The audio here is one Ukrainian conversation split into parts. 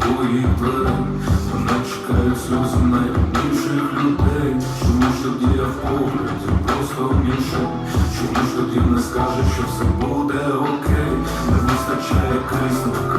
твоїх дверей. Вона чекає сльози найрідніших людей. Чому ж тоді я в погляді просто мішень Чому ж тоді не скажеш, що все буде окей. Не вистачає кисню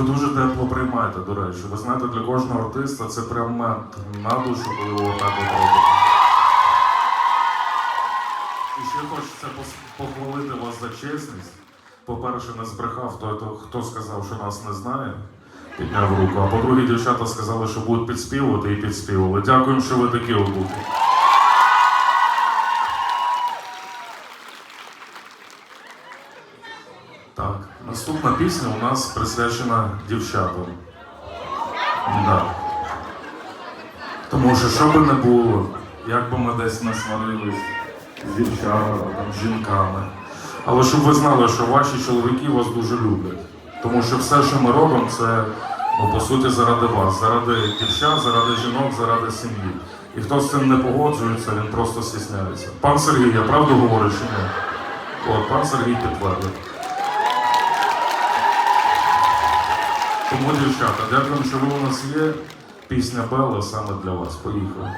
Ви дуже тепло приймаєте, до речі. Ви знаєте, для кожного артиста це прям на душу, коли ви отак от робите. І ще хочеться похвалити вас за чесність. По-перше, не збрехав той, хто- сказав, що нас не знає, підняв руку. А по-друге, дівчата сказали, що будуть підспівувати і підспівали. Дякуємо, що ви такі обуті. Так, наступна пісня у нас присвячена дівчатам. Да. Тому що що би не було, як би ми десь не сварились з дівчатами, жінками. Але щоб ви знали, що ваші чоловіки вас дуже люблять. Тому що все, що ми робимо, це ну, по суті заради вас, заради дівчат, заради жінок, заради сім'ї. І хто з цим не погоджується, він просто стісняється. Пан Сергій, я правду говорю чи ні? От, пан Сергій підтвердив. Тому, дівчата, дякуємо, що ви у нас є. Пісня Белла саме для вас. Поїхали.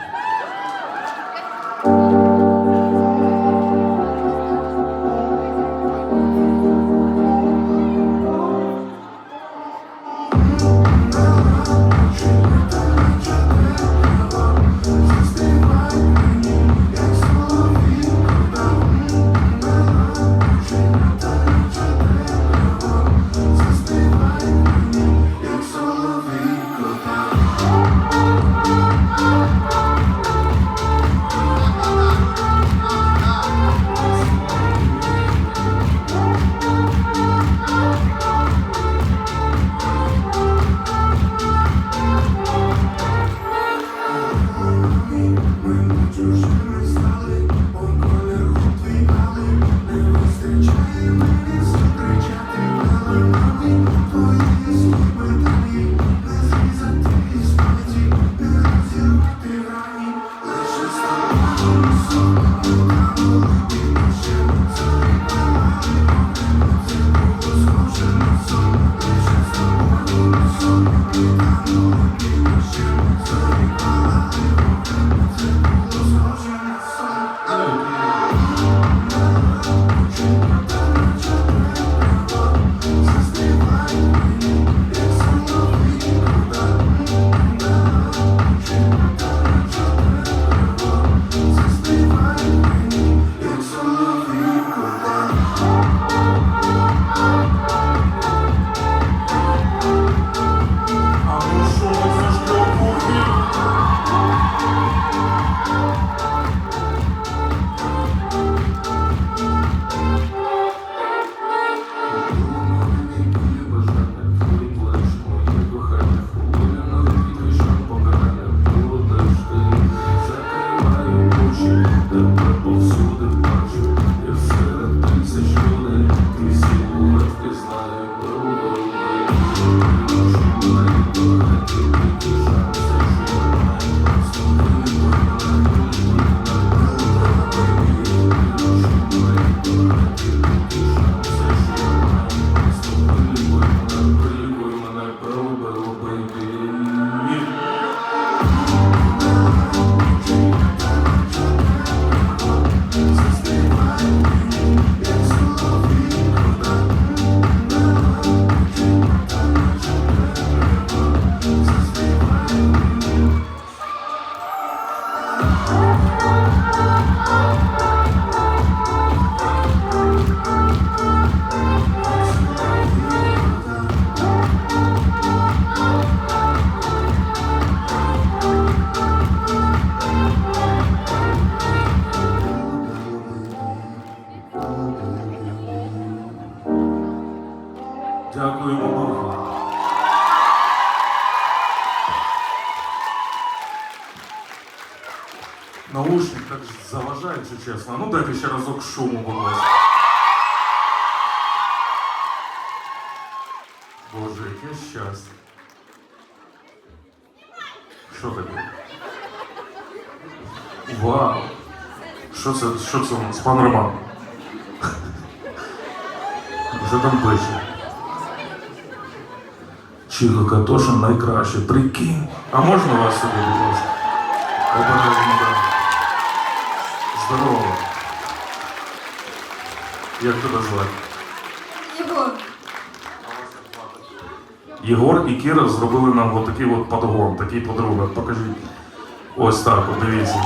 Дякуємо Богу. Наушник так заважає, якщо чесно. Ну дайте ще разок шуму, будь. Боже, яке щастя. Що таке? Вау! Що це, що це у нас? Пан Роман. Що там пише? Чіко Катошин найкраще. Прикинь. А можна вас сюди, будь ласка? Обережно, да. Здорово. Як тебе звати? Єгор, Єгор і Кіра зробили нам отакий от подгон, такий подарунок. Покажіть. Ось так, от дивіться.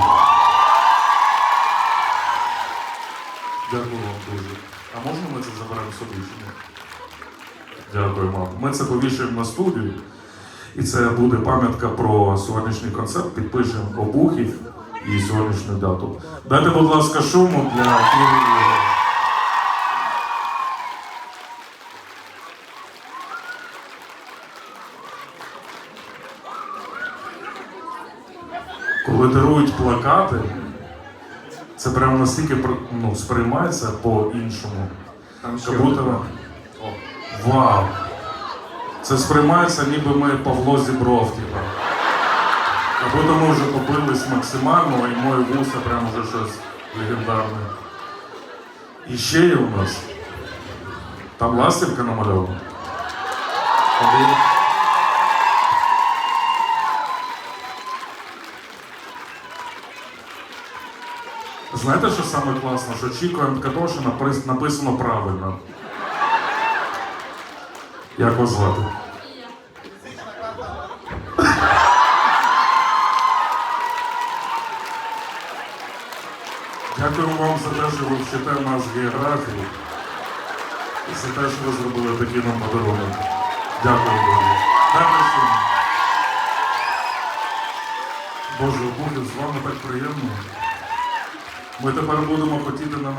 Дякую вам дуже. А можна ми це заберемо собі чи ні? Дякую. Ми це повішаємо на студію. І це буде пам'ятка про сьогоднішній концерт. Підпишемо обухів і сьогоднішню дату. Дайте, будь ласка, шуму для Єгора. Коли дарують плакати, це прямо настільки ну, сприймається по-іншому. Там ще Как будто... О, Вау! Це сприймається, ніби ми Павло Зібров, типа. Как будто ми вже побились максимально, і мої вуса прям вже щось легендарне. І ще є у нас. Там ластівка намальована. Знаєте, що саме? Що Чіко and написано правильно. Як вас звати? Дякую вам за те, що ви вчите нас географії. І за те, що ви зробили такий нам подарунок. Дякую Богу. Дякую. Боже, Боже, з вами так приємно. Ми тепер будемо хотіти на